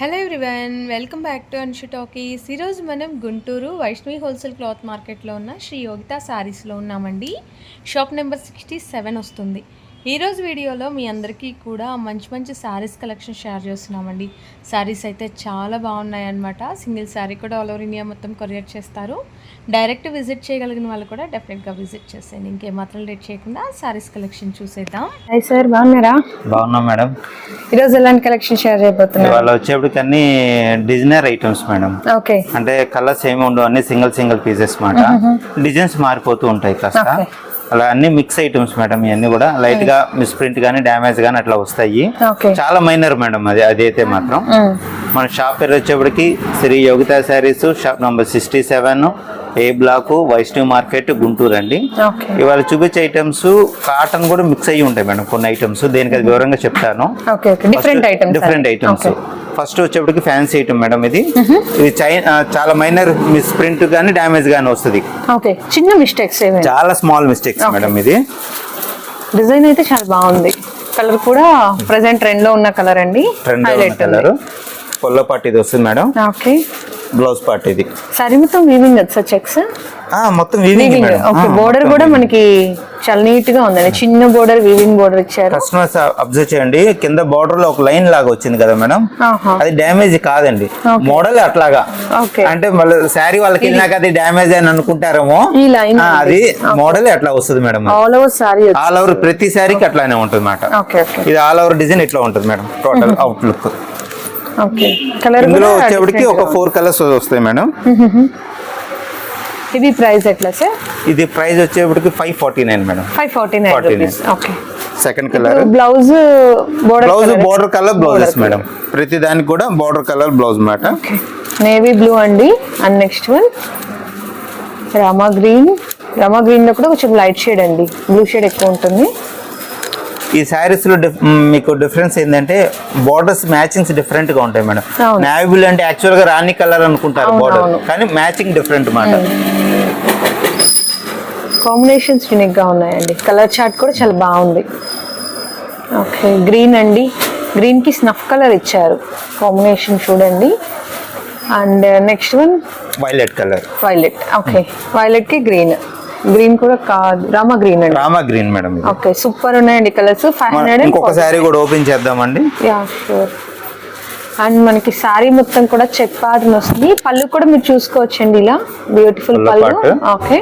Hello everyone welcome back to Anshu talkies ఈరోజు మనం Guntur Vaishnavi wholesale cloth మార్కెట్లో ఉన్న శ్రీ యోగిత శారీస్లో ఉన్నామండి. షాప్ నెంబర్ సిక్స్టీ సెవెన్ వస్తుంది. ఈరోజు వీడియోలో మీ అందరికీ కూడా మంచి మంచి శారీస్ కలెక్షన్ షేర్ చేస్తున్నామండి. శారీస్ అయితే చాలా బాగున్నాయి అనమాట సింగిల్ శారీ కూడా ఆల్ ఓవర్ ఇండియా మొత్తం కొరియర్ చేస్తారు. డైరెక్ట్ విజిట్ చేయగలిగిన వాళ్ళు కూడా డెఫినెట్గా విజిట్ చేసేయండి. ఇంకేమాత్రం లేట్ చేయకుండా శారీస్ కలెక్షన్ చూసేద్దాం. హాయ్ సార్ బాగున్నారా? బాగున్నాం మేడం. ఈరోజు ఎలాంటి కలెక్షన్ షేర్ చేయబోతున్నారు? ఇవాళ వచ్చేప్పటికి అన్ని డిజైనర్ ఐటమ్స్ మేడం. ఓకే. అంటే కలర్స్ ఏమి ఉండవు అన్ని సింగిల్ సింగిల్ పీసెస్ మాట. డిజైన్స్ మారిపోతూ ఉంటాయి కాస్త. అలా అన్ని మిక్స్ ఐటమ్స్ మేడం ఇవన్నీ కూడా లైట్గా మిస్ప్రింట్ గానీ డ్యామేజ్ గానీ అట్లా వస్తాయి. చాలా మైనర్ మేడం అది అదైతే మాత్రం. మన షాప్ పేరు వచ్చేప్పటికి Shri Yogitha saris shop number sixty seven A block Vaishnavi market Guntur అండి. ఇవాళ చూపించే ఐటమ్స్ కాటన్ కూడా మిక్స్ అయ్యి ఉంటాయి మేడం కొన్ని ఐటమ్స్ దేనికి అది వివరంగా చెప్తాను. డిఫరెంట్ ఐటమ్స్ ఫస్ట్ వచ్చేప్పటికి ఫ్యాన్సీ ఐటమ్ మేడం ఇది. ఇది చైనా చాలా మైనర్ మిస్ ప్రింట్ గానీ డ్యామేజ్ గానీ వస్తుంది. ఓకే చిన్న మిస్టేక్స్ చాలా స్మాల్ మిస్టేక్స్. మేడం ఇది. డిజైన్ అయితే చాలా బాగుంది. కలర్ కూడా ప్రెసెంట్ ట్రెండ్లో ఉన్న కలర్ అండి. Trend highlight colour. పొల్ల పార్ట్ ఇది వస్తుంది మేడం. ఓకే. బ్లౌజ్ పార్ట్ ఇది సారీ మొత్తం వీవింగ్ కదా సార్ చెక్స్ మొత్తం వీవింగ్ ఓకే బోర్డర్ కూడా మనకి చాలా నీట్గా ఉందండి. చిన్న బోర్డర్ వీవింగ్ బోర్డర్ ఇచ్చారు. కస్టమర్స్ అబ్జర్వ్ చేయండి. కింద బార్డర్లో ఒక లైన్ లాగా వచ్చింది కదా మేడం. అది డ్యామేజ్ కాదండి. మోడల్ అట్లాగా. అంటే మళ్ళీ శారీ వాళ్ళకి వెళ్ళినాక అది డ్యామేజ్ అని అనుకుంటారేమో. ఈ లైన్ అది మోడల్ అట్లా వస్తుంది madam. All over sari all over ప్రతి శారీకి అట్లానే ఉంటుంది మేడం ఇది ఆల్ ఓవర్ డిజైన్ ఇట్లా ఉంటుంది madam. Total outlook okay. Colour ఇందులో వచ్చేప్పటికి ఒక ఫోర్ కలర్స్ వస్తాయి మేడం. ఇది ప్రైస్ ఎట్లా సార్? ఇది ప్రైస్ వచ్చేప్పటికి five forty nine madam. Five forty nine 49. Rupees okay second colour blouse border blouse border colour blouses madam. ప్రతి దానికి కూడా బోర్డర్ కలర్ బ్లౌజ్ మాట. నేవీ బ్లూ అండి. And next one Rama green Rama గ్రీన్లో కూడా కొంచెం లైట్ షేడ్ అండి. Blue shade ఎక్కువ ఉంటుంది. ఈ శారీస్లో డిఫ్- మ్, మీకు డిఫరెన్స్ ఏంటంటే బోర్డర్స్ మ్యాచింగ్స్ డిఫరెంట్గా ఉంటాయి మేడం. అవును. నావీ అంటే యాక్చువల్గా రాణి కలర్ అనుకుంటారు బోర్డర్. కానీ మ్యాచింగ్ డిఫరెంట్ మాట. కాంబినేషన్స్ యూనిక్గా ఉన్నాయండి. కలర్ చార్ట్ కూడా చాలా బాగుంది. ఓకే గ్రీన్ అండి. గ్రీన్కి స్నఫ్ కలర్ ఇచ్చారు. కాంబినేషన్ చూడండి. And next one violet colour violet okay వైలెట్కి green green కూడా కాదు. రామా గ్రీన్ అండి. Rama green madam. Okay super ఉన్నాయండి కలర్స్ ఫైవ్ హండ్రెడ్ ఇంకొక శారీ కూడా ఓపెన్ చేద్దామండి. యా షూర్ అండ్ మనకి శారీ మొత్తం కూడా చెక్ ప్యాటర్న్ వస్తుంది. పళ్ళు కూడా మీరు చూసుకోవచ్చండి ఇలా. బ్యూటిఫుల్ పళ్ళు. ఓకే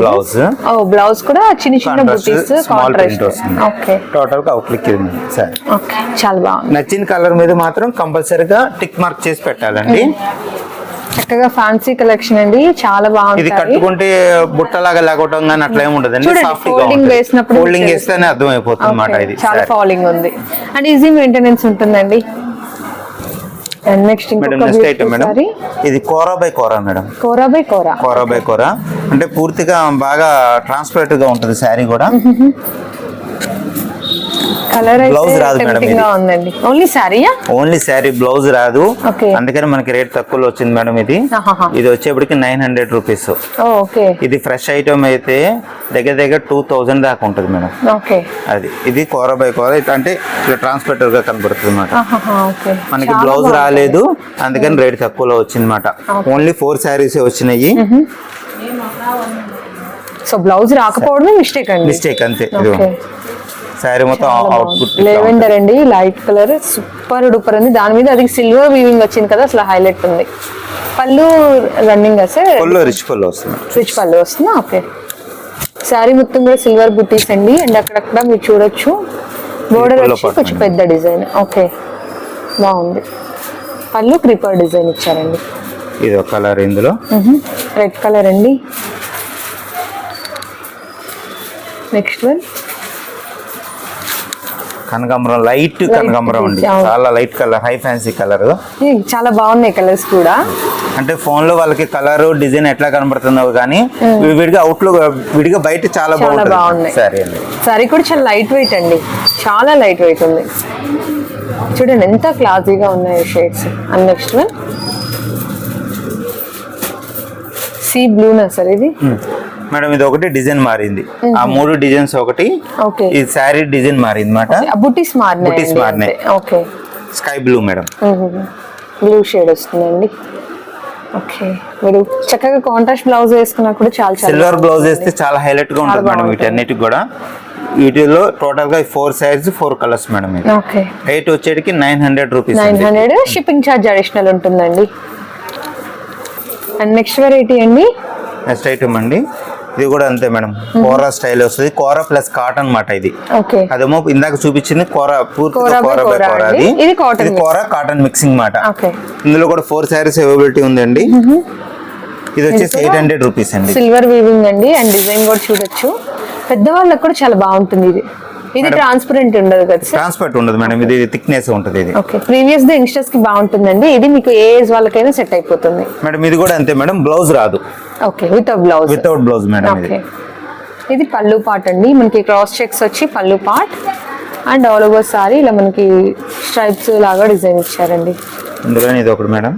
బ్లౌజ్ ఓ బ్లౌజ్ కూడా చిన్న చిన్న బుటీస్ కాంట్రాస్ట్ ఓకే టోటల్గా అవుట్లుక్ ఇది సరే. ఓకే చాలా బాగుంది. నచ్చిన కలర్ మీద మాత్రం కంపల్సరీగా టిక్ మార్క్ చేసి పెట్టాలండి. చక్కగా ఫ్యాన్సీ కలెక్షన్ అండి. చాలా ఇది బాగుంది కట్టుకుంటే బుట్టలాగా లాగటం కానీ అట్లా ఏమి ఉండదండి. చూడండి, సాఫ్ట్గా folding ఉంటుంది. వేసినప్పుడు ఫోల్డింగ్ వేస్తేనే అర్థం అయిపోతుంది అన్నమాట ఇది చాలా. ఫాలింగ్ ఉంది. అండ్ ఈజీ మెయింటెనెన్స్ ఉంటుందండి. And next next item madam ఇది kora by kora madam kora by kora kora by kora అంటే పూర్తిగా బాగా ట్రాన్స్పరెంట్గా ఉంటుంది శారీ కూడా. కలర్ అయితే రాదు మేడం ఉందండి. ఓన్లీ శారీయా ఓన్లీ శారీ బ్లౌజ్ రాదు. అందుకని మనకి రేట్ తక్కువలో వచ్చింది మేడం ఇది. ఇది వచ్చేప్పటికి నైన్ హండ్రెడ్ రూపీస్ ఇది ఫ్రెష్ ఐటమ్ అయితే దగ్గర దగ్గర టూ థౌజండ్ దాకా ఉంటుంది మేడం. ఓకే. అది. ఇది కోర బై కోర అంటే ఇట్లా ట్రాన్స్పరెంట్గా కనబడుతుంది ఓకే. మనకి బ్లౌజ్. రాలేదు. అందుకని రేట్ తక్కువలో వచ్చింది అనమాట ఓన్లీ ఫోర్ శారీస్ వచ్చినాయి. సో బ్లౌజ్ రాకపోవడమే మిస్టేక్ అండి. మిస్టేక్ అంతే. శారీ మొత్తం అవుట్పుట్ లెవెండర్ అండి లైట్ కలర్ సూపర్ డూపర్ ఉంది. దాని మీద అది సిల్వర్ వీవింగ్ వచ్చింది కదా అసలు హైలైట్ ఉంది. పళ్ళు running sir? Full rich full వస్తుంది స్విచ్ పళ్ళు వస్తుందా ఓకే శారీ మొత్తం కూడా సిల్వర్ బుట్టీస్ అండి. అండ్ అక్కడక్కడ మీరు చూడొచ్చు. బోర్డర్ పళ్ళు వచ్చి కొంచెం పెద్ద డిజైన్ ఓకే బాగుంది. పళ్ళు క్రీపర్ డిజైన్ ఇచ్చారండి. ఇది ఒక కలర్ ఇందులో. రెడ్ కలర్ అండి. నెక్స్ట్ వన్ కనకాంబరం లైట్ కనకాంబరం అండి. చాలా light colour high fancy colour. చాలా బాగున్నాయి కలర్స్ కూడా. అంటే ఫోన్లో వాళ్ళకి కలర్ డిజైన్ ఎట్లా కనబడుతుందో కానీ విడిగా అవుట్లో విడిగా బయట చాలా. బాగుంటుంది. సరే అండి. సారీ కూడా చాలా లైట్ వెయిట్ అండి. చాలా లైట్ వెయిట్ ఉంది. చూడండి ఎంత క్లాసీగా ఉన్నాయి shades and next one sea బ్లూనా sir ఇది? మేడం ఇది ఒకటి డిజైన్ మారింది. ఆ మూడు డిజైన్స్ ఒకటి. ఓకే. ఈ శారీ డిజైన్ మారింది అనమాట బుటీస్ మారినాయి బుట్టీస్ మారినాయి. Okay. Sky blue madam. Blue shade వస్తుందండి. ఓకే. మీరు చక్కగా కాంట్రాస్ట్ బ్లౌజ్ వేసుకున్నా కూడా చాలా సిల్వర్ బ్లౌజ్ వేస్తే చాలా హైలైట్గా ఉంటుంది మేడం వీటన్నిటికి కూడా. వీటిలో టోటల్గా four size four colours madam ఇది. Okay. Rate వచ్చేటికి nine hundred rupees nine hundred shipping charge additional ఉంటుందండి. అండ్ నెక్స్ట్ వెరైటీ అండి? నెక్స్ట్ ఐటమ్ అండి. ఇది కూడా అంతే మేడం. కోరా స్టైల్ వస్తుంది. కోరా ప్లస్ కాటన్ మాట ఇది. ఓకే. అదేమో ఇందాక చూపించింది కోరా పూర్తిగా కోరా బై. అది. ఇది కాటన్ మిక్సింగ్ మాట ఇందులో కూడా ఫోర్ శారీస్ అవైలబిలిటీ ఉందండి. ఇది వచ్చేసి ఎయిట్ హండ్రెడ్ రూపీస్ అండి. సిల్వర్ వీవింగ్ అండి. అండ్ డిజైన్ కూడా చూడొచ్చు. పెద్దవాళ్ళకి కూడా చాలా బాగుంటుంది ఇది. ఇది ట్రాన్స్పరెంట్ ఉండదు కదా ట్రాన్స్పర్ట్ ఉండదు మేడం. ఇది థిక్నెస్ ఉంటుంది ఇది. ఓకే. ప్రీవియస్ ది యంగ్స్టర్స్కి బాగుంటుందండి. ఇది మీకు ఏ ఏజ్ వాళ్ళకైనా సెట్ అయిపోతుంది. మేడం ఇది కూడా అంతే మేడం. బ్లౌజ్ రాదు. Okay with blouse without blouse madam ఇది. ఇది పళ్ళు పార్ట్ అండి. మనకి క్రాస్ చెక్స్ వచ్చి పళ్ళు part and all over sari ఇలా మనకి స్ట్రైప్స్ లాగా డిజైన్ ఇచ్చారండి. ఇందులో ఇది ఒకటి మేడం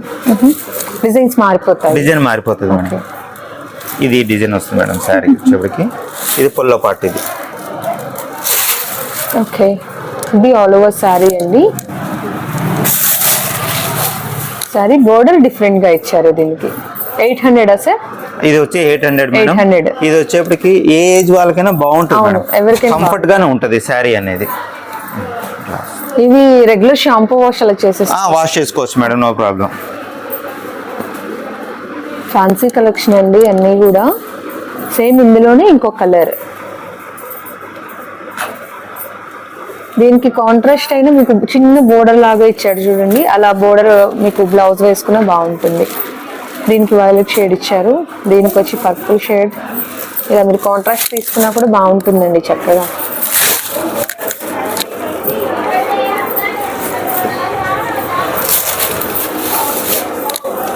డిజైన్స్ మారిపోతాయి. డిజైన్ మారిపోతుంది మేడం ఇది డిజైన్ వస్తుంది మేడం శారీ వచ్చేప్పటికి ఇది పొల్లో పార్ట్ ఇది. ఓకే ఇది ఆల్ ఓవర్ సారీ అండి. సారీ బోర్డర్ డిఫరెంట్గా ఇచ్చారు దీనికి. ఎయిట్ హండ్రెడ్ సార్ ఇది వచ్చి ఎయిట్ హండ్రెడ్ మేడం. 800. ఇది వచ్చేప్పటికి ఏ ఏజ్ వాళ్ళకైనా బాగుంటుంది మేడం. కంఫర్ట్ గానే ఉంటది శారీ అనేది. ఇవి రెగ్యులర్ షాంపూ వాష్ అలా చేసేసి వాష్ చేసుకోవచ్చు madam no problem fancy collection అండి అన్నీ కూడా. సేమ్ ఇందులోనే ఇంకో కలర్ దీనికి కాంట్రాస్ట్ అయినా మీకు చిన్న బోర్డర్ లాగా ఇచ్చాడు చూడండి. అలా బోర్డర్ మీకు బ్లౌజ్ వేసుకున్నా బాగుంటుంది. దీనికి వైలెట్ షేడ్ ఇచ్చారు. దీనికి వచ్చి పర్పుల్ షేడ్ ఇలా మీరు కాంట్రాస్ట్ తీసుకున్నా కూడా బాగుంటుందండి చక్కగా.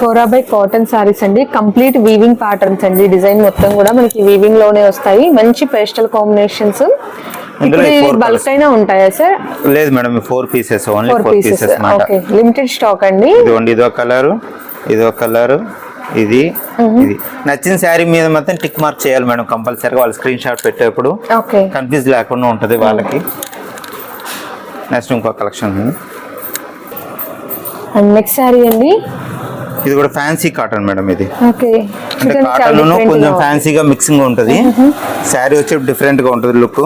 కోరాబై కాటన్ సారీస్ అండి. కంప్లీట్ వీవింగ్ ప్యాటర్న్స్ అండి. డిజైన్ మొత్తం కూడా మనకి వీవింగ్లోనే వస్తాయి. మంచి పేస్టల్ కాంబినేషన్స్ బల్క్. అయినా ఉంటాయా సార్ లేదు madam four pieces only four pieces okay limited stock అండి. ఇదో కలరు ఇదో కలరు. ఇది. ఇది. నచ్చిన శారీ మీద మాత్రం టిక్ మార్క్ చేయాలి మేడం కంపల్సరీగా. వాళ్ళు స్క్రీన్ షాట్ పెట్టేప్పుడు ఓకే. కన్ఫ్యూజ్ లేకుండా ఉంటుంది వాళ్ళకి. నెక్స్ట్ ఇంకో కలెక్షన్. ఉంది అండ్ నెక్స్ట్ సారీ అండి? ఇది కూడా ఫ్యాన్సీ కాటన్ మేడం ఇది. ఓకే. అంటే కాటన్ కొంచెం ఫ్యాన్సీగా మిక్సింగ్ ఉంటుంది. శారీ వచ్చి డిఫరెంట్గా ఉంటుంది లుక్.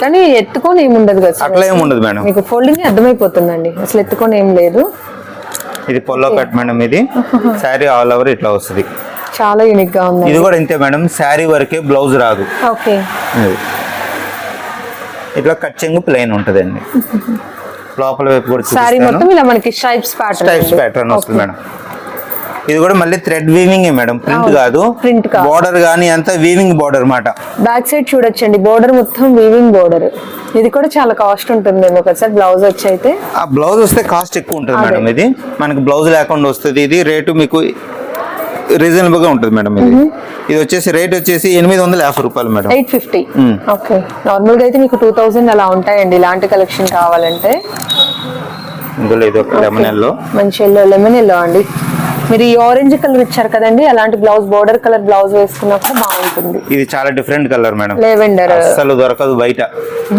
కానీ ఎత్తుకొని ఏమి ఉండదు కదా అట్లా ఏమి ఉండదు మేడం. మీకు ఫోల్డింగ్ అర్థమైపోతుందండి. అసలు ఎత్తుకొని ఏం లేదు. ఇది పొల్లో కట్ మేడం ఇది. శారీ ఆల్ ఓవర్ ఇట్లా వస్తుంది. చాలా యూనిక్గా ఉంది ఇది కూడా ఇంతే మేడం శారీ వరకే బ్లౌజ్ రాదు. ఓకే. ఇట్లా కచ్చింగ్ ప్లెయిన్ ఉంటుందండి. లోపల వైపు కూడా సారీ చూపిస్తాను. మొత్తం ఇలా మనకి స్ట్రైప్స్ ప్యాటర్న్ టైప్స్ ప్యాటర్న్ వస్తుంది మేడం. ఇది కూడా మళ్ళీ థ్రెడ్ వీవింగ్ మేడం. ప్రింట్ కాదు. కాదు. బోర్డర్ కానీ అంతా వీవింగ్ బోర్డర్ మాట. బ్యాక్ సైడ్ చూడొచ్చండి. బోర్డర్ మొత్తం వీవింగ్ బోర్డర్ ఇది కూడా చాలా కాస్ట్ ఉంటుంది ఒకసారి బ్లౌజ్ వచ్చి అయితే ఆ బ్లౌజ్ వస్తే కాస్ట్ ఎక్కువ ఉంటుంది. మేడం ఇది. మనకి బ్లౌజ్ లేకుండా వస్తుంది. ఇది రేటు మీకు రీజనబుల్గా ఉంటుంది మేడం ఇది. ఇది వచ్చేసి రేట్ వచ్చేసి ఎనిమిది వందల యాభై రూపాయలు మేడం. Eight fifty. ఓకే. నార్మల్గా అయితే మీకు టూ థౌజండ్ అలా ఉంటాయండి. ఇలాంటి కలెక్షన్ కావాలంటే. ఇందులో ఇది ఒక లెమన్ ఎల్లో మంచి ఎల్లో లెమన్ ఎల్లో అండి. మీరు ఈ ఆరెంజ్ కలర్ ఇచ్చారు కదండి అలాంటి బ్లౌజ్ బోర్డర్ కలర్ బ్లౌజ్ వేసుకున్నా కూడా బాగుంటుంది. ఇది చాలా డిఫరెంట్ కలర్ మేడం లెవెండర్ అస్సలు దొరకదు బయట.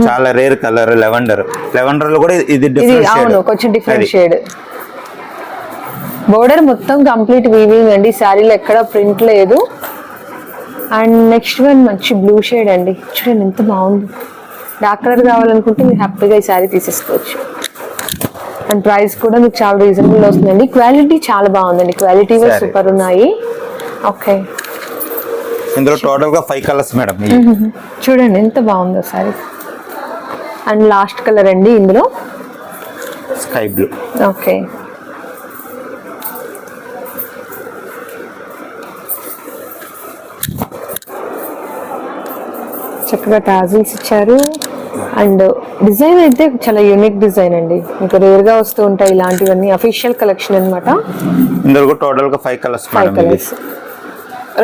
చాలా రేర్ కలర్ లెవెండర్ లెవెండర్లో కూడా ఇది ఇది డిఫరెంట్ అవును కొంచెం డిఫరెంట్ షేడ్ బోర్డర్ మొత్తం కంప్లీట్ వీవింగ్ అండి శారీలో ఎక్కడ ప్రింట్ లేదు. అండ్ నెక్స్ట్ వన్ మంచి బ్లూ షేడ్ అండి. చూడండి ఎంత బాగుంది. డార్క్ కలర్ కావాలనుకుంటే మీరు హ్యాపీగా ఈ శారీ తీసేసుకోవచ్చు. అండ్ ప్రైస్ కూడా మీకు చాలా రీజనబుల్ వస్తుందండి. క్వాలిటీ చాలా బాగుందండి. క్వాలిటీ. సూపర్ ఉన్నాయి. ఓకే. ఇందులో టోటల్గా ఫైవ్ కలర్స్ మేడం. చూడండి ఎంత బాగుందో సారీ అండ్ లాస్ట్ కలర్ అండి ఇందులో. Sky blue okay. చక్కగా టాజిల్స్ ఇచ్చారు. అండ్ డిజైన్ అయితే చాలా యూనిక్ డిజైన్ అండి. మీకు రేర్గా వస్తూ ఉంటాయి ఇలాంటివన్నీ. అఫీషియల్ కలెక్షన్ అన్నమాట. ఇందులో టోటల్గా ఫైవ్ కలర్స్ ఫైవ్ కలర్స్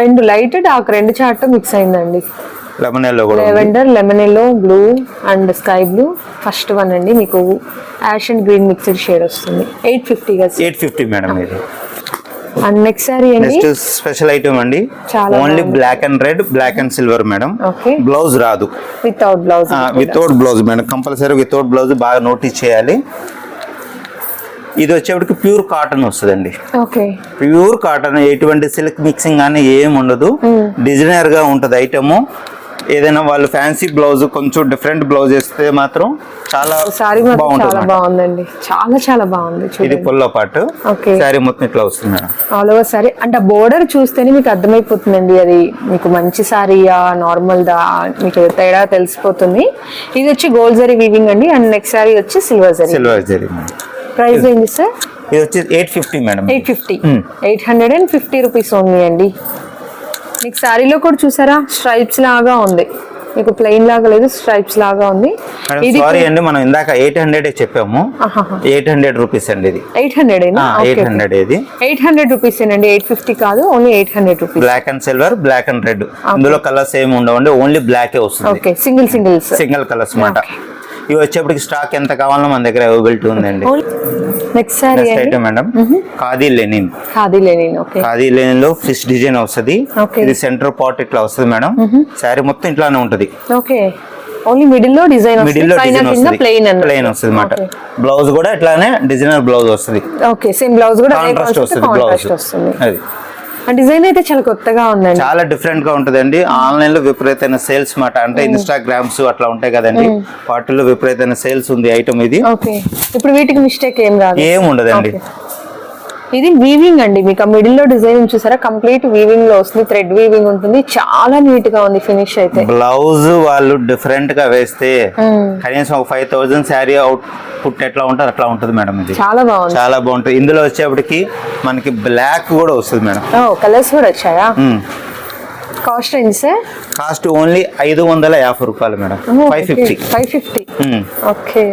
రెండు లైట్ డార్క్ రెండు చార్ట్ మిక్స్ అయిందండి. లెమన్ ఎల్లో కూడా. Lavender lemon yellow blue and sky blue first one అండి. మీకు ash and green mixed shade వస్తుంది. Eight fifty eight fifty madam ఇది. And next sari next special item అండి. Only. Black and red black and silver madam blouse రాదు. Without blouse without blouse madam compulsory without blouse బాగా notice చేయాలి. ఇది వచ్చేప్పటికి pure cotton వస్తుందండి. Okay pure cotton ఎటువంటి silk mixing కానీ ఏం ఉండదు. డిజైనర్గా ఉంటది ఐటమ్ ఏదైనా వాళ్ళు ఫ్యాన్సీ బ్లౌజ్ కొంచెం డిఫరెంట్ బ్లౌజ్ వేస్తే మాత్రం చాలా సారీ చాలా బాగుందండి. చాలా చాలా బాగుంది ఇది పుల్ల పాటు. శారీ మొత్తం ఇట్లా వస్తుంది మేడం. ఆల్ ఓవర్ సారీ అంటే బోర్డర్ చూస్తేనే మీకు అర్థమైపోతుందండి అది. మీకు మంచి సారీయా నార్మల్ దా మీకు తేడా తెలిసిపోతుంది. ఇది వచ్చి గోల్డ్ జరీ వీవింగ్ అండి. అండ్ నెక్స్ట్ సారీ వచ్చి silver zari silver zari price ఏంటి సార్? ఇది వచ్చి eight fifty madam. Eight fifty. Eight hundred and fifty rupees only అండి. మీకు శారీలో కూడా చూసారా? స్ట్రైప్స్ లాగా ఉంది. మీకు ప్లెయిన్ లాగా లేదు స్ట్రైప్స్ లాగా ఉంది. ఇది సారీ అండి మనం ఇందాక ఎయిట్ హండ్రెడ్ చెప్పాము. ఎయిట్ హండ్రెడ్ రూపీస్ అండి ఇది. ఎయిట్ హండ్రెడ్ ఎయిట్ హండ్రెడ్ ఇది ఎయిట్ హండ్రెడ్ రూపీస్ అండి ఎయిట్ ఫిఫ్టీ కాదు only eight hundred rupees. Black and silver black and red. ఇందులో కలర్స్ ఏమి ఉండవండి ఓన్లీ బ్లాకే వస్తుంది. Okay single singles. Single colours మాట. ఇవి వచ్చేప్పటికి స్టాక్ ఎంత కావాలన్నా మన దగ్గర అవైలబిలిటీ ఉందండి. నెక్స్ట్ సారీ నెక్స్ట్ అండి. Item madam. Khadi linen. Khadi linen okay. Khadi లెనిన్లో fish design వస్తుంది. ఇది సెంటర్ పార్ట్ ఇట్లా వస్తుంది మేడం. శారీ మొత్తం ఇట్లానే ఉంటది. ఓకే. ఓన్లీ మిడిల్లో డిజైన్ మిడిల్ వస్తుంది లో పైన డిజైన్ కింద వస్తుంది. ప్లెయిన్ అన్న ప్లెయిన్ వస్తుంది అనమాట బ్లౌజ్ కూడా ఇట్లానే డిజైనర్ బ్లౌజ్ వస్తుంది. ఓకే సేమ్ బ్లౌజ్ కూడా కాంట్రాస్ట్ వస్తుంది బ్లౌజ్ వస్తుంది. అది. డిజైన్ అయితే చాలా కొత్తగా ఉందండి. చాలా డిఫరెంట్గా ఉంటదండి. ఆన్లైన్లో విపరీతమైన సేల్స్ మాట అంటే ఇన్స్టాగ్రామ్స్ అట్లా ఉంటాయి కదండి. వాటిల్లో విపరీతమైన సేల్స్ ఉంది ఐటమ్ ఇది. ఓకే. ఇప్పుడు వీటికి మిస్టేక్ ఏం రాదు. ఏం ఉండదండి. ఇది వీవింగ్ అండి. మీకు ఆ మిడిల్లో డిజైన్ చూసారా? కంప్లీట్ వీవింగ్లో వస్తుంది. థ్రెడ్ వీవింగ్ ఉంటుంది. చాలా నీట్గా ఉంది ఫినిష్ అయితే. బ్లౌజ్ వాళ్ళు డిఫరెంట్గా వేస్తే కనీసం ఒక five thousand sari output ఎట్లా ఉంటుంది అట్లా ఉంటుంది మేడం ఇది. చాలా బాగుంది. చాలా బాగుంటుంది. ఇందులో వచ్చేప్పటికి మనకి బ్లాక్ కూడా వస్తుంది మేడం. కలర్స్ కూడా వచ్చాయా? కాస్ట్ ఏంటి సార్? కాస్ట్ ఓన్లీ ఐదు వందల యాభై రూపాయలు madam. Five fifty five fifty okay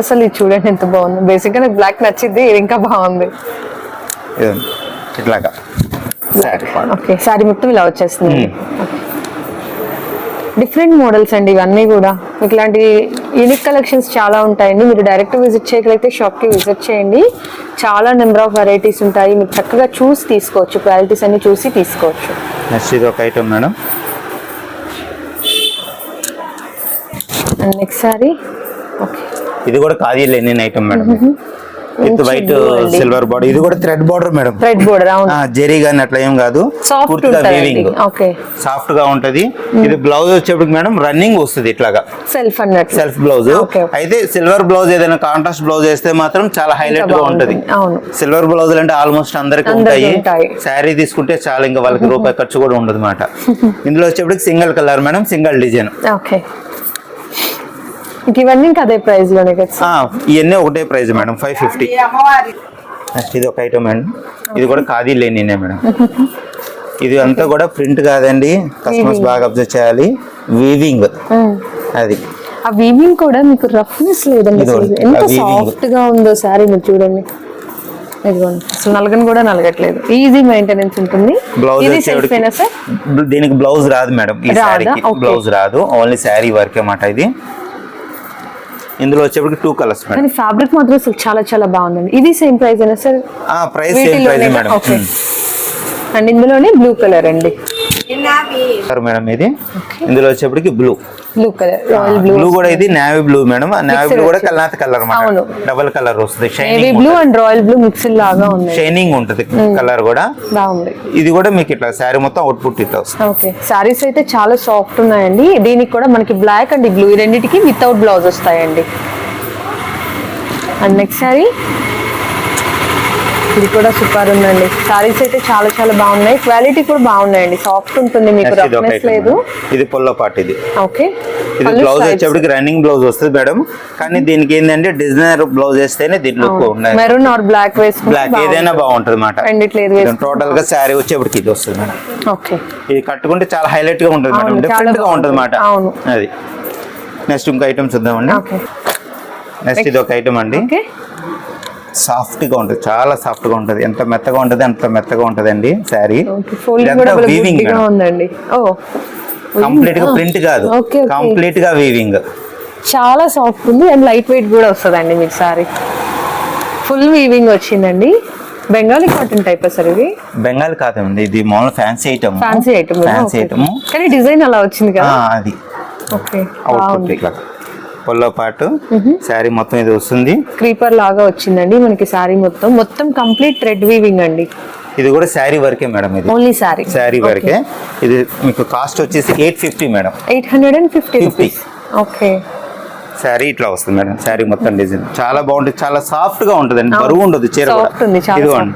అసలు ఇది చూడండి ఎంత బాగుంది. బేసిక్గా నాకు బ్లాక్ నచ్చింది ఇది ఇంకా బాగుంది. ఇట్లాగా. ఓకే సారీ మొత్తం ఇలా వచ్చేస్తుంది. డిఫరెంట్ మోడల్స్ అండి ఇవన్నీ కూడా. మీకు ఇలాంటి యూనిక్ కలెక్షన్స్ చాలా ఉంటాయండి. మీరు డైరెక్ట్ విజిట్ చేయగలిగితే షాప్కి విజిట్ చేయండి. చాలా నెంబర్ ఆఫ్ వెరైటీస్ ఉంటాయి. మీరు చక్కగా చూసి తీసుకోవచ్చు. క్వాలిటీస్ అన్ని చూసి తీసుకోవచ్చు. నెక్స్ట్ ఇది ఒక item madam. Next sari. Okay ఇది కూడా khadi linen item madam. With white. Silver border ఇది కూడా thread border madam red border అవును. జెరీ గాని అట్లా ఏం కాదు. సాఫ్ట్ పూర్తిగా వీవింగ్ ఓకే సాఫ్ట్గా ఉంటది. ఇది బ్లౌజ్ వచ్చేప్పటికి మేడం రన్నింగ్ వస్తుంది ఇట్లాగా. సెల్ఫ్ అన్నట్టు. Self blouse. అయితే సిల్వర్ బ్లౌజ్ ఏదైనా కాంట్రాస్ట్ బ్లౌజ్ వేస్తే మాత్రం చాలా హైలైట్గా ఉంటది. సిల్వర్ బ్లౌజ్ అంటే ఆల్మోస్ట్ అందరికి ఉంటాయి. శారీ తీసుకుంటే చాలా ఇంకా వాళ్ళకి రూపాయి ఖర్చు కూడా ఉండదు అనమాట ఇందులో వచ్చేప్పటికి single colour madam single design. Okay ఇవన్నీ అదే ప్రైస్లోనే కదా. సార్? ఇవన్నీ ఒకటే price madam five fifty next ఇది ఒక ఐటమ్ అండి ఇది కూడా ఖాదీ లేనినే మేడం. ఇది అంతా కూడా ప్రింట్ కాదండి. కస్టమర్స్ బాగా అబ్జర్వ్ చేయాలి. వీవింగ్. అది. ఆ వీవింగ్ కూడా మీకు రఫ్నెస్ లేదండి ఎంత. సాఫ్ట్గా ఉందో సారీ మీరు చూడండి. ఇదిగోండి. అసలు నలగని కూడా నలగట్లేదు. ఈజీ మెయింటెనెన్స్ ఉంటుంది. బ్లౌజ్ ఇది సార్? దీనికి బ్లౌజ్ రాదు మేడం. ఈ. బ్లౌజ్ రాదు. ఓన్లీ శారీ వర్కే మాట ఇది. ఇందులో వచ్చేప్పటికి టూ కలర్స్ కానీ ఫ్యాబ్రిక్ మాత్రం అసలు చాలా చాలా బాగుందండి. ఇది సేమ్ ప్రైస్ అయినా sir price same price madam okay and ఇందులోనే బ్లూ కలర్ అండి. మేడం ఇది. ఇందులో వచ్చేప్పటికి blue blue colour blue blue కూడా ఇది navy blue madam. Navy blue కూడా. కల్నాథ్ కలర్ డబల్ కలర్ వస్తుంది. Shining blue and royal blue mixed లాగా ఉంది షైనింగ్ ఉంటుంది కలర్ కూడా. బాగుంది. ఇది కూడా మీకు ఇట్లా శారీ మొత్తం అవుట్పుట్ ఇట్లా వస్తుంది ఓకే. సారీస్ అయితే చాలా సాఫ్ట్ ఉన్నాయండి. దీనికి కూడా మనకి బ్లాక్ అండ్ బ్లూ ఈ రెండింటికి వితౌట్ బ్లౌజ్ వస్తాయండి. అండ్ నెక్స్ట్ సారీ ఇది కూడా సూపర్ ఉందండి. సారీస్ అయితే చాలా చాలా బాగున్నాయి. క్వాలిటీ కూడా బాగున్నాయండి. సాఫ్ట్ ఉంటుంది మీకు రఫ్నెస్ లేదు. ఇది పొల్ల పాటు ఇది. ఓకే ఇది బ్లౌజ్ వచ్చేప్పటికి రన్నింగ్ బ్లౌజ్ వస్తుంది మేడం. కానీ దీనికి ఏంటంటే డిజైనర్ బ్లౌజ్ వేస్తేనే దీంట్లో మెరూన్ ఆర్ బ్లాక్ వేసుకుంటే బ్లాక్ ఏదైనా బాగుంటుంది అన్నమాట టోటల్గా శారీ వచ్చేప్పటికి ఇది వస్తుంది మేడం. ఓకే ఇది కట్టుకుంటే చాలా హైలైట్గా ఉంటుంది మేడం. డిఫరెంట్గా ఉంటుంది అన్నమాట అవును. అది. నెక్స్ట్ ఇంకో ఐటమ్ చూద్దామండి. ఓకే నెక్స్ట్ ఇది ఒక ఐటమ్ అండి. ఓకే సాఫ్ట్గా ఉంటుంది. చాలా సాఫ్ట్గా ఉంటుంది. ఎంత మెత్తగా ఉంటుంది అంత మెత్తగా ఉంటుంది అండి శారీ వీవింగ్ కంప్లీట్గా ప్రింట్ కాదు. ఓకే ఓకే కంప్లీట్గా వీవింగ్ చాలా సాఫ్ట్ ఉంది అండ్ లైట్ వెయిట్ కూడా వస్తుందండి మీకు సారీ ఫుల్ వీవింగ్ వచ్చిందండి. బెంగాలీ కాటన్ టైప్ సార్ ఇది? బెంగాల్ కాదండి ఇది మామూలు fancy item fancy item fancy item కానీ డిజైన్ అలా వచ్చింది కదా? అది. ఓకే అవుట్పుట్ పొల్లో పాటు శారీ మొత్తం ఇది వస్తుంది. క్రీపర్ లాగా వచ్చిందండి మనకి శారీ మొత్తం. మొత్తం కంప్లీట్ థ్రెడ్ వీవింగ్ అండి. ఇది కూడా శారీ వరకే మేడం ఇది. ఓన్లీ శారీ. శారీ వరకే. ఇది మీకు కాస్ట్ వచ్చేసి eight fifty madam. Eight hundred and fifty 50. Rupees okay sari ఇట్లా వస్తుంది మేడం. శారీ మొత్తం డిజైన్ చాలా బాగుంటుంది. చాలా సాఫ్ట్గా ఉంటుందండి. బరువు ఉండదు చీర కూడా. ఇదిగోండి.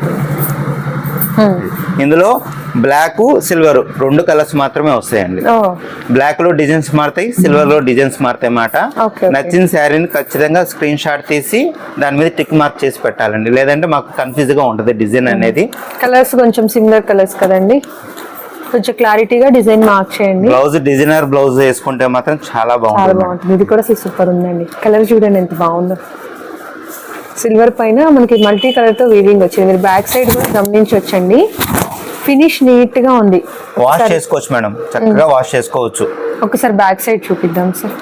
ఇందులో బ్లాక్ సిల్వర్. రెండు కలర్స్ మాత్రమే వస్తాయండి. బ్లాక్లో డిజైన్స్ మారుతాయి సిల్వర్లో డిజైన్స్ మారుతాయి అన్నమాట. నచ్చిన శారీని ఖచ్చితంగా స్క్రీన్ షాట్ తీసి దాని మీద టిక్ మార్క్ చేసి పెట్టాలండి. లేదంటే మాకు కన్ఫ్యూజ్గా ఉంటుంది డిజైన్ అనేది. కలర్స్ కొంచెం సిమిలర్ కలర్స్ కదండి. కొంచెం క్లారిటీగా డిజైన్ మార్క్ చేయండి. బ్లౌజ్ డిజైనర్ బ్లౌజ్ వేసుకుంటే మాత్రం చాలా చాలా బాగుంటుంది. బాగుంటుంది. ఇది కూడా సూపర్ ఉందండి. కలర్ చూడండి ఎంత బాగుందో. సిల్వర్ పైన మనకి మల్టీ కలర్తో వీవింగ్ వచ్చింది. మీరు బ్యాక్ సైడ్ కూడా గమనించవచ్చండి. ఫినిష్ నీట్గా ఉంది వాష్ చేసుకోవచ్చు మేడం. చక్కగా వాష్ చేసుకోవచ్చు. ఒకసారి బ్యాక్ సైడ్ చూపిద్దాం సార్.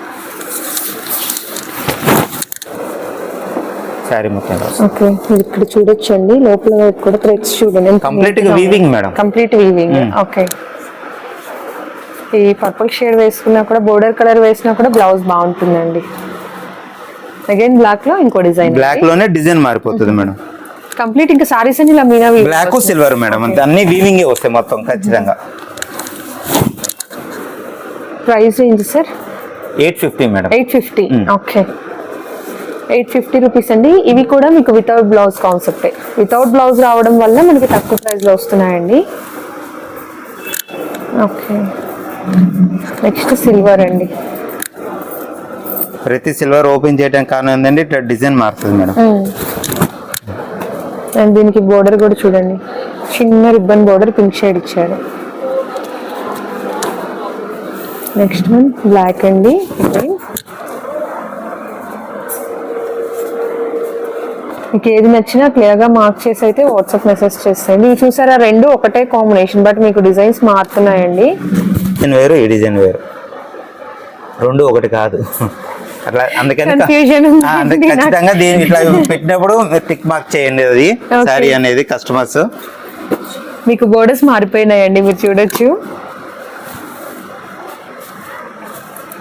శారీ మొత్తం ఓకే మీరు ఇక్కడ చూడొచ్చండి. లోపల వైపు కూడా థ్రెడ్స్ చూడండి. Complete గా weaving, madam. Complete weaving okay. ఈ పర్పుల్ షేడ్ వేసుకున్నా కూడా బోర్డర్ కలర్ వేసినా కూడా బ్లౌజ్ బాగుంటుందండి. అగైన్ బ్లాక్లో ఇంకో డిజైన్ బ్లాక్లోనే డిజైన్ మారిపోతుంది మేడం. కంప్లీట్ ఇంకా సారీస్ అని ఇలా మీనా బ్లాక్ సిల్వర్ మేడం అంతే. అన్ని వీవింగ్ వస్తాయి మొత్తం ఖచ్చితంగా. Price range sir eight fifty madam. Eight fifty okay eight fifty rupees అండి. ఇవి కూడా మీకు వితౌట్ బ్లౌజ్ కాన్సెప్టే వితౌట్ బ్లౌజ్ రావడం వల్ల మనకి తక్కువ ప్రైస్లో వస్తున్నాయండి. ఓకే నెక్స్ట్ సిల్వర్ అండి. ప్రతి సిల్వర్ ఓపెన్ చేయడం కారణం ఏంటంటే ఇట్లా డిజైన్ మారుతుంది మేడం. అండ్ దీనికి బోర్డర్ కూడా చూడండి. చిన్న రిబ్బన్ బోర్డర్ పింక్ షేడ్ ఇచ్చారు. నెక్స్ట్ వన్ బ్లాక్ అండి. మీకు ఏది నచ్చినా క్లియర్గా మార్క్ చేసి అయితే వాట్సాప్ మెసేజ్ చేస్తాయండి ఇవి చూసారా రెండు ఒకటే కాంబినేషన్ బట్ మీకు డిజైన్స్ మారుతున్నాయండి. డిజైన్ వేరు ఈ డిజైన్ వేరు. రెండు ఒకటి కాదు. అట్లా అందుకని ఖచ్చితంగా దీన్ని ఇట్లా పెట్టినప్పుడు టిక్ మార్క్ చేయండి అది. శారీ అనేది కస్టమర్స్ మీకు బోర్డర్స్ మారిపోయినాయండి మీరు చూడొచ్చు.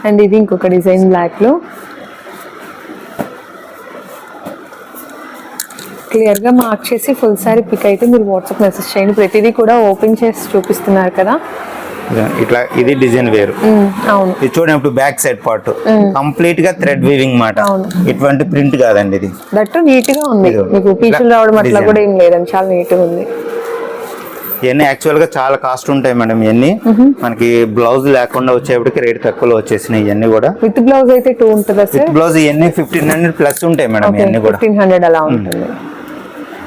అండ్ ఇది ఇంకొక డిజైన్ బ్లాక్లో. క్లియర్గా మార్క్ చేసి ఫుల్ సారీ పిక్ అయితే మీరు వాట్సాప్ మెసేజ్ చేయండి. ప్రతిదీ కూడా ఓపెన్ చేసి చూపిస్తున్నారు కదా. ఇట్లా ఇది డిజైన్ వేరు. ఇది చూడండి ఇప్పుడు బ్యాక్ సైడ్ పార్ట్. కంప్లీట్గా థ్రెడ్ వీవింగ్ మాట. ఇటువంటి ప్రింట్ కాదండి ఇది. దట్ నీట్గా ఉంది. ఇదిగో. మీకు పీచులు ఇలా రావడం అట్లా design. కూడా ఏం లేదండి చాలా నీట్గా ఉంది. ఇవన్నీ యాక్చువల్గా చాలా కాస్ట్ ఉంటాయి మేడం ఇవన్నీ. మనకి బ్లౌజ్ లేకుండా వచ్చేప్పటికి రేట్ తక్కువలో వచ్చేసినాయి ఇవన్నీ కూడా. విత్ బ్లౌజ్ అయితే టూ ఉంటుందా విత్ బ్లౌజ్ ఇవన్నీ ఫిఫ్టీన్ హండ్రెడ్ ప్లస్ ఉంటాయి మేడం ఇవన్నీ కూడా. ఫిఫ్టీన్ హండ్రెడ్ అలా ఉంటుంది.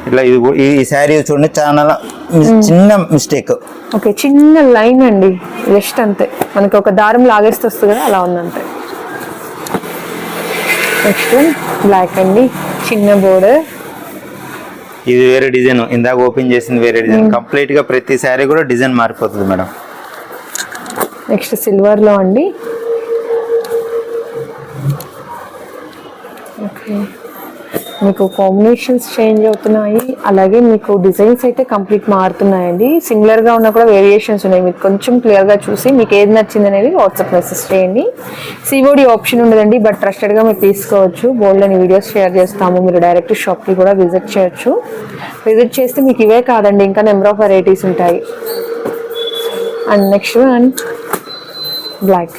ఇట్లా ఇది ఈ శారీ చూడండి చాలా చిన్న మిస్టేక్ ఓకే చిన్న లైన్ అండి. జస్ట్ అంతే. మనకి ఒక దారం లాగేస్తే వస్తుంది కదా అలా ఉందంతే. నెక్స్ట్ బ్లాక్ అండి. చిన్న బోర్డర్ ఇది వేరే డిజైన్. ఇందాక ఓపెన్ చేసింది వేరే డిజైన్. కంప్లీట్గా ప్రతి శారీ కూడా డిజైన్ మారిపోతుంది మేడం. నెక్స్ట్ సిల్వర్లో అండి. మీకు కాంబినేషన్స్ చేంజ్ అవుతున్నాయి. అలాగే మీకు డిజైన్స్ అయితే కంప్లీట్ మారుతున్నాయండి. సిమిలర్గా ఉన్నా కూడా వేరియేషన్స్ ఉన్నాయి. మీకు కొంచెం క్లియర్గా చూసి మీకు ఏది నచ్చింది అనేది వాట్సాప్ మెసేజ్ చేయండి. సిఓడి ఆప్షన్ ఉండదండి బట్ ట్రస్టెడ్గా మీరు తీసుకోవచ్చు. బోల్డ్ అని వీడియోస్ షేర్ చేస్తాము. మీరు డైరెక్ట్ షాప్కి కూడా విజిట్ చేయొచ్చు. విజిట్ చేస్తే మీకు ఇవే కాదండి ఇంకా నెంబర్ ఆఫ్ వెరైటీస్ ఉంటాయి. And next one block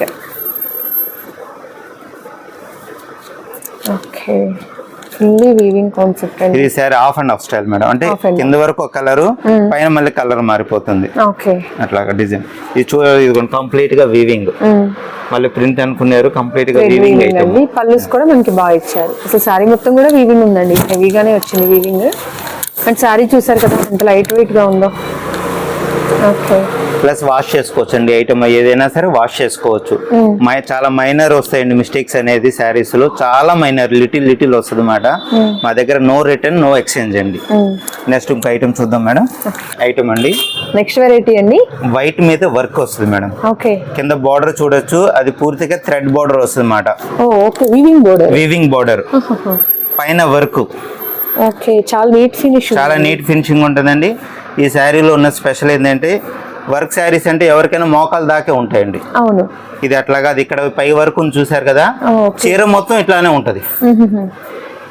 okay fully weaving concept అండి. ఇది sari half and half style madam అంటే కింద వరకు ఒక కలర్ పైన మళ్ళీ కలర్ మారిపోతుంది. ఓకే. అట్లా డిజైన్ ఇది చూ ఇది కంప్లీట్గా వీవింగ్ మళ్ళీ ప్రింట్ అనుకున్నారు కంప్లీట్గా వీవింగ్ అండి పల్లూస్ కూడా మనకి బాగా ఇచ్చారు. అసలు శారీ మొత్తం కూడా వీవింగ్ ఉందండి. హెవీగానే వచ్చింది వీవింగ్ అండ్ శారీ చూసారు కదా ఎంత లైట్ వెయిట్గా ఉందో. ఓకే. ప్లస్ వాష్ చేసుకోవచ్చు అండి ఐటమ్ ఏదైనా సరే వాష్ చేసుకోవచ్చు. చాలా మైనర్ వస్తాయండి మిస్టేక్స్ అనేది శారీస్లో. చాలా మైనర్ లిటిల్ లిటిల్ వస్తుంది అన్నమాట మా దగ్గర నో రిటర్న్ నో ఎక్స్చేంజ్ అండి. నెక్స్ట్ ఇంకో ఐటమ్ చూద్దాం మేడం. ఐటమ్ అండి. నెక్స్ట్ వెరైటీ అండి? వైట్ మీద వర్క్ వస్తుంది మేడం. ఓకే. కింద బార్డర్ చూడొచ్చు. అది పూర్తిగా థ్రెడ్ బార్డర్ వస్తుంది okay. Weaving border weaving border పైన వర్క్. ఓకే. చాలా నీట్ ఫినిష్ చాలా నీట్ ఫినిషింగ్ ఉంటుందండి. ఈ శారీలో ఉన్న స్పెషల్ ఏంటంటే వర్క్ శారీస్ అంటే ఎవరికైనా మోకాలు దాకే ఉంటాయండి. అవును. ఇది అట్లాగా అది ఇక్కడ పై వరకు చూసారు కదా? చీర మొత్తం ఇట్లానే ఉంటది.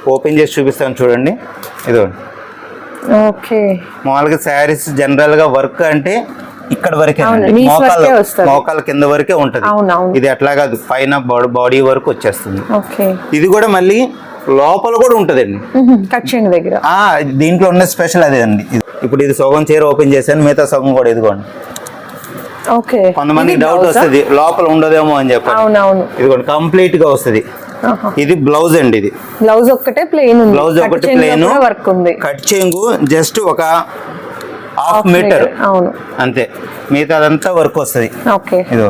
ఓపెన్ చేసి చూపిస్తాను చూడండి. ఇదో ఓకే. మామూలుగా శారీస్ జనరల్గా వర్క్ అంటే ఇక్కడ వరకే మోకాలు. మోకాల కింద వరకే ఉంటది. ఇది అట్లా కాదు పైన బాడీ వరకు వచ్చేస్తుంది. ఇది కూడా మళ్ళీ లోపల కూడా ఉంటదండి. కట్ చేయండి దగ్గర. దీంట్లో ఉన్న స్పెషల్ అదే అండి. ఇప్పుడు ఇది సగం చీర ఓపెన్ చేశాను మిగతా సగం కూడా ఇదిగోండి. ఓకే. కొంతమందికి ఇది డౌట్? వస్తుంది లోపల ఉండదేమో అని చెప్పి అవునవును. ఇదిగోండి కంప్లీట్గా వస్తుంది ఇది బ్లౌజ్ అండి ఇది. బ్లౌజ్ ఒక్కటే ప్లెయిన్ బ్లౌజ్ ఒకటి కూడా వర్క్ ఉంది. కట్ చెంగు జస్ట్ ఒక హాఫ్ మీటర్ అవును. అంతే. మిగతా అదంతా వర్క్ వస్తుంది. ఓకే. ఇదో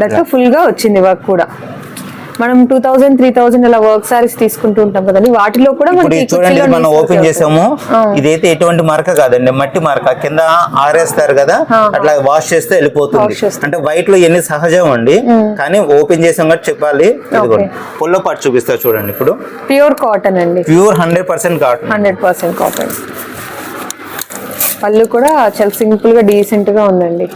దట్ ఫుల్గా వచ్చింది వర్క్ కూడా. మనం టూ థౌసండ్ త్రీ థౌసండ్ ఇలా వర్క్ సారీస్ తీసుకుంటూ ఉంటాం కదండి. వాటిలో కూడా చూడండి మనం ఓపెన్. చేసాము. ఇదైతే ఎటువంటి మరక కాదండి మట్టి మరక. కింద ఆరేస్తారు కదా. అట్లా వాష్ చేస్తే వెళ్ళిపోతుంది. అంటే వైట్లో ఎన్ని సహజం అండి కానీ ఓపెన్ చేసాం కాబట్టి చెప్పాలి. పుల్ల పాటు చూపిస్తా చూడండి ఇప్పుడు. ప్యూర్ కాటన్ అండి. Pure hundred percent cotton hundred percent cotton పళ్ళు కూడా చాలా సింపుల్గా డీసెంట్గా ఉందండి.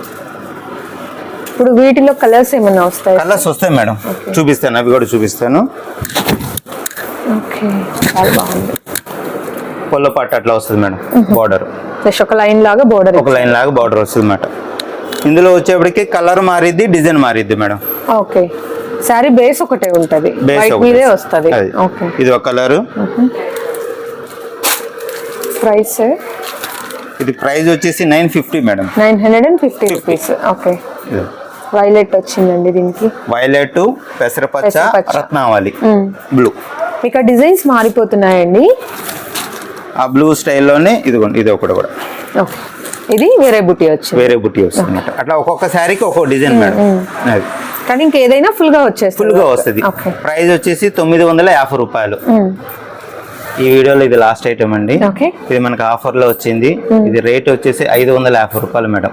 ఇప్పుడు వీటిలో కలర్స్ ఏమైనా వస్తాయి? కలర్స్ వస్తాయి మేడం. చూపిస్తాను అవి కూడా చూపిస్తాను. ఓకే. చాలా బాగుంది. పుల్ల పాటు అట్లా వస్తుంది మేడం బార్డర్ జస్ట్ ఒక లైన్ లాగా బోర్డర్ ఒక లైన్ లాగా బార్డర్ వస్తుంది అన్నమాట ఇందులో వచ్చేప్పటికి కలర్ మారిద్ది డిజైన్ మారిద్ది మేడం. ఓకే. శారీ బేస్ ఒకటే ఉంటది. బేస్ మీదే వస్తది. ఇది ఒక కలర్ ప్రైస్ ఇది ప్రైస్ వచ్చేసి nine fifty madam. Nine hundred and fifty rupees okay violet వచ్చిందండి దీనికి. వైలెట్ పెసరపచ్చ. రత్నావళి. బ్లూ ఇక డిజైన్స్ మారిపోతున్నాయండి. ఆ బ్లూ స్టైల్లోనే ఇదిగోండి ఇది ఒకటి కూడా. ఓకే. ఇది వేరే బుట్టి వచ్చింది. వేరే బుట్టి వస్తుంది అట్లా ఒక్కొక్క శారీకి ఒక్కొక్క డిజైన్ మేడం. అది. కానీ ఇంకేదైనా ఫుల్గా వచ్చేస్తుంది. ఫుల్గా వస్తుంది. ప్రైస్ వచ్చేసి తొమ్మిది వందల యాభై రూపాయలు. ఈ వీడియోలో ఇది లాస్ట్ ఐటమ్ అండి. ఇది మనకి ఆఫర్లో వచ్చింది ఇది రేట్ వచ్చేసి ఐదు వందల యాభై రూపాయలు మేడం.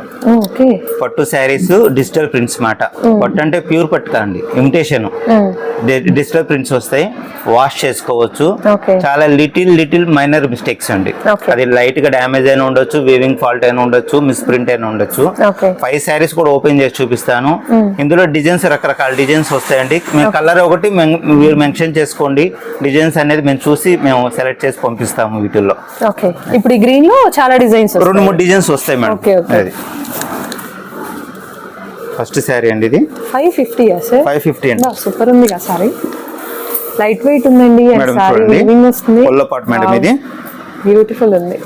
పట్టు శారీస్ డిజిటల్ ప్రింట్స్ మాట. పట్టు అంటే ప్యూర్ పట్టు కాండి ఇమిటేషన్. డిజిటల్ ప్రింట్స్ వస్తాయి వాష్ చేసుకోవచ్చు. చాలా లిటిల్ లిటిల్ మైనర్ మిస్టేక్స్ అండి. అది లైట్గా డ్యామేజ్ అయినా ఉండొచ్చు వీవింగ్ ఫాల్ట్ అయినా ఉండొచ్చు మిస్ ప్రింట్ అయినా ఉండొచ్చు. ఫైవ్ శారీస్ కూడా ఓపెన్ చేసి చూపిస్తాను. ఇందులో డిజైన్స్ రకరకాల డిజైన్స్ వస్తాయండి. మేము కలర్ ఒకటి మెన్షన్ చేసుకోండి. డిజైన్స్ అనేది మేము చూసి మేము సెలెక్ట్ చేసి పంపిస్తాము వీటిల్లో. ఓకే ఇప్పుడు ఈ గ్రీన్లో చాలా డిజైన్స్ రెండు మూడు డిజైన్స్ వస్తాయి మేడం. అది. ఫస్ట్ శారీ అండి ఇది. Five fifty sir five fifty అండి. సూపర్ ఉంది కదా సారీ లైట్ వెయిట్ ఉందండి సారీ పాటు మేడం ఇది. బ్యూటిఫుల్ ఉంది.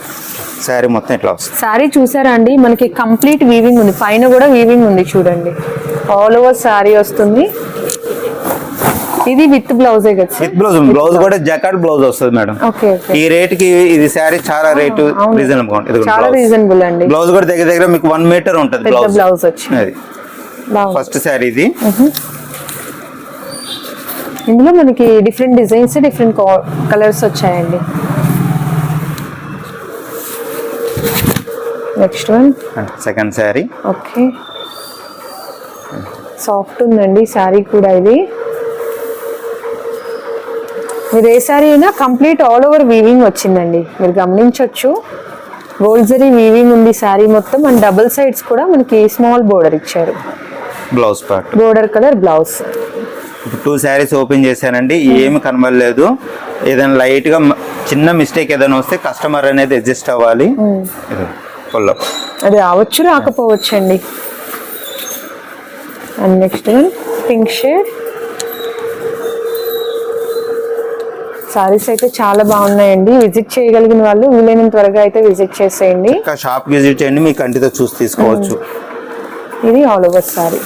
శారీ మొత్తం ఇట్లా వస్తుంది. సారీ చూసారా అండి? మనకి కంప్లీట్ వీవింగ్ ఉంది. పైన కూడా వీవింగ్ ఉంది చూడండి. ఆల్ ఓవర్ సారీ వస్తుంది. ఇది విత్ బ్లౌజే విత్ బ్లౌజ్ బ్లౌజ్ కూడా జకాట్ బ్లౌజ్ వస్తుంది మేడం. ఈ రేట్కి ఇది శారీ చాలా రేటు. రీజనబుల్ చాలా రీజనబుల్ అండి. బ్లౌజ్ కూడా దగ్గర దగ్గర మీకు వన్ మీటర్ ఉంటుంది బ్లౌజ్. బ్లౌజ్ వచ్చింది ఫస్ట్ శారీ ఇది. ఇందులో మనకి డిఫరెంట్ డిజైన్స్ డిఫరెంట్ కలర్స్ వచ్చాయండి. Next one second sari. Okay soft ఉందండి శారీ కూడా ఇది. మీరు ఏ శారీ అయినా కంప్లీట్ ఆల్ ఓవర్ వీవింగ్ వచ్చిందండి. మీరు గమనించవచ్చు గోల్డ్ జరీ వీవింగ్ ఉంది శారీ మొత్తం అండ్ డబుల్ సైడ్స్ కూడా మనకి స్మాల్ బోర్డర్ ఇచ్చారు. Blouse part border colour blouse. Two sarees open చేశానండి. ఏమి కనబడలేదు. ఏదైనా లైట్గా మ- చిన్న మిస్టేక్ ఏదైనా వస్తే కస్టమర్ అనేది అడ్జస్ట్ అవ్వాలి. ఇది పొల్ల అది రావచ్చు రాకపోవచ్చు అండి and next one pink shade sarees అయితే చాలా బాగున్నాయండి. విజిట్ చేయగలిగిన వాళ్ళు వీలైనంత త్వరగా అయితే విజిట్ చేసేయండి. షాప్ విజిట్ చేయండి మీ కంటితో చూసి తీసుకోవచ్చు. ఇది ఆల్ ఓవర్ సారీ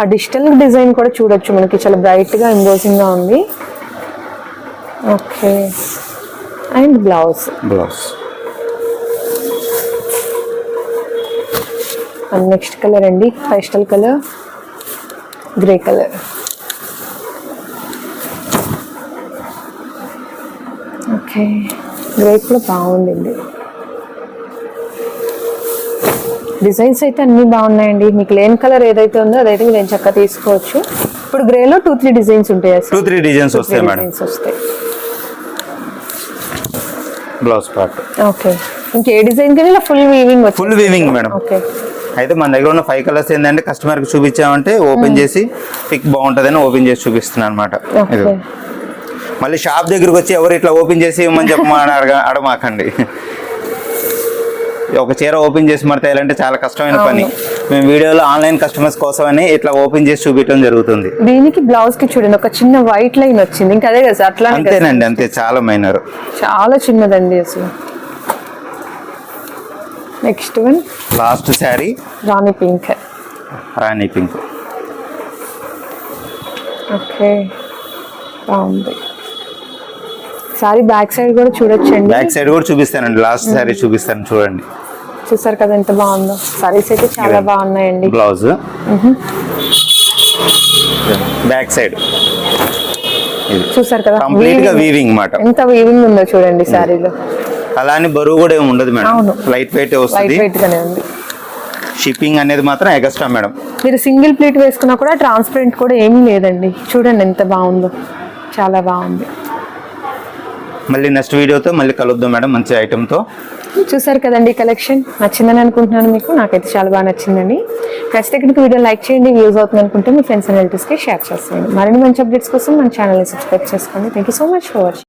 ఆ డిజిటల్ డిజైన్ కూడా చూడొచ్చు మనకి చాలా బ్రైట్గా ఎంబోజింగ్గా ఉంది. Okay and blouse blouse and next colour అండి pastel colour grey colour okay కూడా బాగుండింది డిజైన్స్ అయితే అన్ని బాగున్నాయండి. మీకు లేని కలర్ ఏదైతే ఉందో అదైతే మీరు చక్కగా తీసుకోవచ్చు. ఇప్పుడు గ్రేలో టూ త్రీ డిజైన్స్ ఉంటాయి టూ త్రీ డిజైన్స్ వస్తాయి మేడం. వస్తాయి. బ్లౌజ్ పార్ట్ ఓకే ఇంకే డిజైన్ కానీ ఇలా full weaving full weaving madam okay అయితే మన దగ్గర ఉన్న ఫైవ్ కలర్స్ ఏంటంటే కస్టమర్కి చూపించామంటే ఓపెన్ చేసి పిక్ బాగుంటుందని ఓపెన్ చేసి చూపిస్తున్నాను అనమాట ఓకే మళ్ళీ షాప్ దగ్గరికి వచ్చి ఎవరు ఇట్లా ఓపెన్ చేసి ఇవ్వమని చెప్పమని అడగ అడమాకండి ఒక చీర ఓపెన్ చేసి మరి తేయాలంటే చాలా కష్టమైన పని. మేము వీడియోలో ఆన్లైన్ కస్టమర్స్ కోసమని ఇట్లా ఓపెన్ చేసి చూపించడం జరుగుతుంది. దీనికి బ్లౌజ్కి చూడండి ఒక చిన్న వైట్ లైన్ వచ్చింది. ఇంకా అదే కదా అట్లా అంతేనండి అంతే చాలా మైనర్. చాలా చిన్నదండి అసలు. Next one. లాస్ట్ శారీ. రాణి పింక్. రాణి పింక్. ఓకే. బాగుంది. సారీ బ్యాక్ సైడ్ కూడా చూడొచ్చండి. బ్యాక్ సైడ్ కూడా చూపిస్తానండి. లాస్ట్ శారీ చూపిస్తాను చూడండి. చూసారు కదా ఎంత బాగుందో. సారీస్ అయితే చాలా. బాగున్నాయండి. బ్లౌజ్. Back side. చూసారు కదా? కంప్లీట్గా. వీవింగ్ మాట. ఎంత వీవింగ్ ఉందో చూడండి సారీలో. అలా అని బరువు కూడా ఏమి ఉండదు. మేడం. లైట్ వెయిట్ లైట్ వస్తుంది. గానే ఉంది. షిప్పింగ్ అనేది మాత్రం ఎక్స్ట్రా మేడం. మీరు సింగిల్ ప్లేట్ వేసుకున్నా కూడా ట్రాన్స్పరెంట్ కూడా ఏమీ లేదండి. చూడండి ఎంత బాగుందో. చాలా బాగుంది. మళ్ళీ నెక్స్ట్ వీడియోతో మళ్ళీ కలుద్దాం మేడం మంచి ఐటెంతో చూసారు కదండి కలెక్షన్ నచ్చిందని అనుకుంటున్నాను మీకు. నాకైతే చాలా బాగా నచ్చిందండి. నచ్చితే కనుక వీడియో లైక్ చేయండి వ్యూస్ అవుతుంది అనుకుంటే మీ ఫ్రెండ్స్ అండ్ రిలేటివ్స్కి షేర్ చేస్తాను. మరిన్ని మంచి అప్డేట్స్ కోసం మన ఛానల్ని సబ్స్క్రైబ్ చేసుకోండి. Thank you so much for watching